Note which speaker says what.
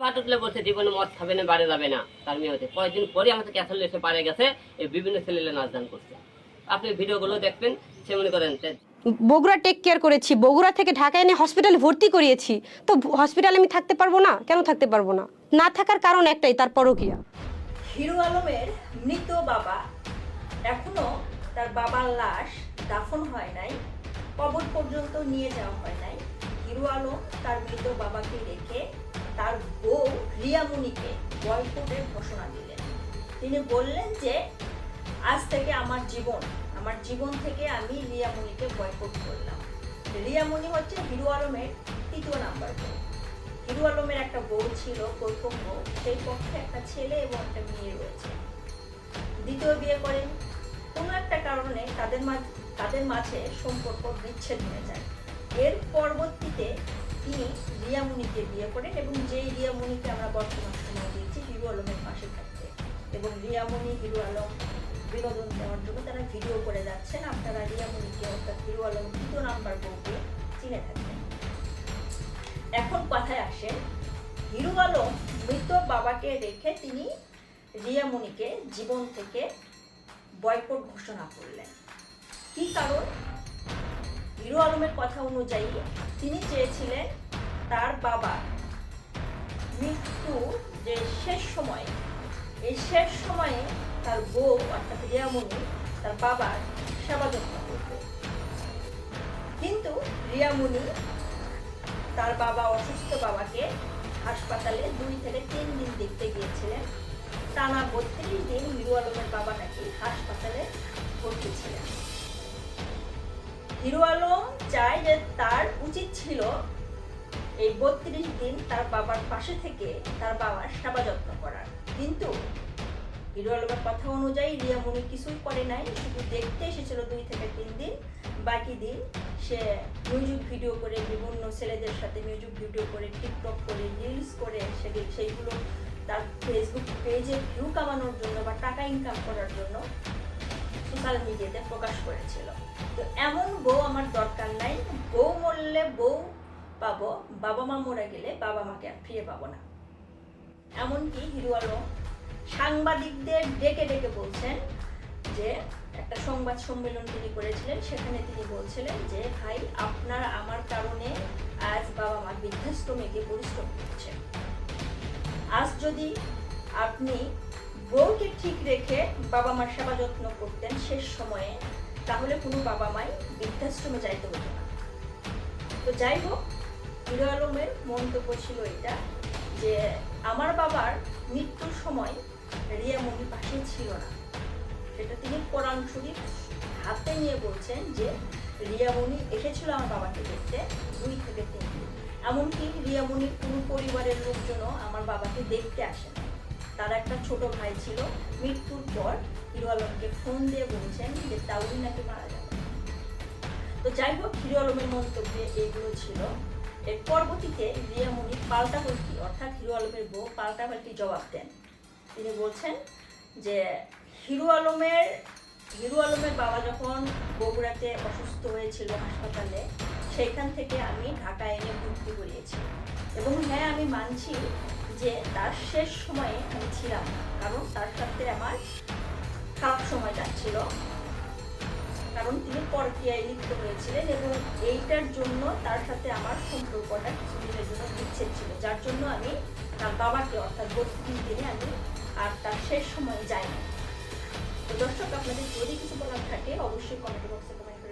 Speaker 1: ভাত উঠলে বলছে জীবনে মদ খাবে না বাড়ি যাবে না। তার মেয়ে হতে কয়েকদিন পরে আমাদের ক্যাসেল এসে পারে গেছে এই বিভিন্ন ছেলেলে নাচ গান করছে। আপনি ভিডিওগুলো দেখবেন সে মনে করেন
Speaker 2: বগুড়া টেক কেয়ার করেছি বগুড়া থেকে ঢাকা এনে হসপিটালে ভর্তি করিয়েছি। তো হসপিটালে আমি থাকতে পারব না? কেন থাকতে পারব না? না থাকার কারণ একটাই তার পরকিয়া।
Speaker 3: হিরো আলমের মৃত বাবা এখনও তার বাবার লাশ দাফন হয় নাই কবর পর্যন্ত নিয়ে যাওয়া হয় নাই। হিরো আলম তার মৃত বাবাকে রেখে তার বউ রিয়ামণিকে বয়কটের ঘোষণা দিলেন। তিনি বললেন যে, আজ থেকে আমার জীবন আমার জীবন থেকে আমি রিয়ামণিকে বয়কট করলাম। রিয়ামণি হচ্ছে হিরো আলমের তৃতীয় নাম্বার বউ। হিরু আলমের একটা বউ ছিল, প্রথম বউ। সেই পক্ষে একটা ছেলে এবং একটা মেয়ে রয়েছে। দ্বিতীয় বিয়ে করেন। কোনো একটা কারণে তাদের মাঝে তাদের মাঝে সম্পর্ক বিচ্ছেদ হয়ে যায়। এর পরবর্তীতে তিনি রিয়ামণিকে বিয়ে করেন এবং যেই রিয়ামণিকে আমরা বর্তমান সময় দেখছি, হিরু আলমের পাশে থাকতে। এবং রিয়ামণি হিরু আলম বিনোদন দেওয়ার জন্য তারা ভিডিও করে যাচ্ছেন। আপনারা রিয়ামণিকে অর্থাৎ হিরু আলম তৃতীয় নাম্বার বউকে চিনে থাকবেন। এখন কথায় আসে, হিরু আলম মৃত বাবাকে রেখে তিনি রিয়ামণিকে জীবন থেকে বয়কট ঘোষণা করলেন। কি কারণ? হিরু আলমের কথা অনুযায়ী তিনি চেয়েছিলেন তার বাবা মৃত্যু যে শেষ সময়। এই শেষ সময়ে তার বউ অর্থাৎ রিয়ামণি, তার বাবার সেবা যত্ন করবে। কিন্তু রিয়ামণি তার বাবা, অসুস্থ বাবাকে হাসপাতালে দুই থেকে তিন দিন দেখতে গিয়েছিলেন। টানা বত্রিশ দিন হিরু আলমের বাবা নাকি হাসপাতালে হিরু আলম চায় যে তার উচিত ছিল এই বত্রিশ দিন তার বাবার পাশে থেকে তার বাবার সেবা যত্ন করার। কিন্তু হিরো আলমের কথা অনুযায়ী রিয়ামণি কিছুই করে নাই, শুধু দেখতে এসেছিল দুই থেকে তিন দিন। বাকি দিন সে মিউজিক ভিডিও করে, বিভিন্ন ছেলেদের সাথে মিউজিক ভিডিও করে টিকটক করে রিলস করে, সেগুলো, সেইগুলো তার ফেসবুক পেজে ভিউ কামানোর জন্য বা টাকা ইনকাম করার জন্য সোশ্যাল মিডিয়াতে প্রকাশ করেছিল। তো এমন বউ আমার দরকার নাই। বউ মরলে বউ পাবো, বাবা মা মরে গেলে বাবা মাকে আর ফিরে পাবো না। এমনকি হিরো আলম সাংবাদিকদের ডেকে ডেকে বলছেন যে, একটা সংবাদ সম্মেলন তিনি করেছিলেন, সেখানে তিনি বলছিলেন যে, ভাই, আপনার, আমার কারণে আজ বাবা মা বৃদ্ধাশ্রমে গিয়ে পরিশ্রম করছে। আজ যদি আপনি বউকে ঠিক রেখে বাবা মার সেবা যত্ন করতেন শেষ সময়ে, তাহলে কোনো বাবা মাই বৃদ্ধাশ্রমে যাইতে হতো না। তো যাই হোক হিরো আলমের মন্তব্য ছিল এটা যে, আমার বাবার মৃত্যুর সময় রিয়ামণি পাশে ছিল না। সেটা তিনি কোরআন শরীফ হাতে নিয়ে বলছেন যে রিয়ামণি এসেছিল আমার বাবাকে দেখতে দুই থেকে তিন দিন। এমনকি রিয়ামণির কোনো পরিবারের লোকজনও আমার বাবাকে দেখতে আসে না তার একটা ছোট ভাই ছিল, মৃত্যুর পর হিরো আলমকে ফোন দিয়ে বলছেন যে তাউরি নাকি মারা যাবে তো যাই হোক, হিরো আলমের মন্তব্যে এইগুলো ছিল। এর পরবর্তীতে রিয়ামণি পাল্টা পাল্টি, অর্থাৎ হিরো আলমের বউ পাল্টা পাল্টি জবাব দেন। তিনি বলছেন যে হিরো আলমের হিরো আলমের বাবা যখন বগুড়াতে অসুস্থ হয়েছিল হাসপাতালে সেইখান থেকে আমি ঢাকা এনে ভর্তি করিয়েছি। এবং হ্যাঁ আমি মানছি যে তার শেষ সময়ে আমি ছিলাম কারণ তার সাথে আমার খারাপ সময় যাচ্ছিল। কারণ তিনি পরক্রিয়ায় লিপ্ত হয়েছিলেন এবং এইটার জন্য তার সাথে আমার সম্পর্কটা কিছুদিনের জন্য বিচ্ছেদ ছিল, যার জন্য আমি তার বাবাকে অর্থাৎ বত্রিশ দিনে আমি আর তার শেষ সময়ে যাইনি। তো দর্শক, আপনাদের যদি কিছু বলার থাকে, অবশ্যই কমেন্ট বক্সে কমেন্ট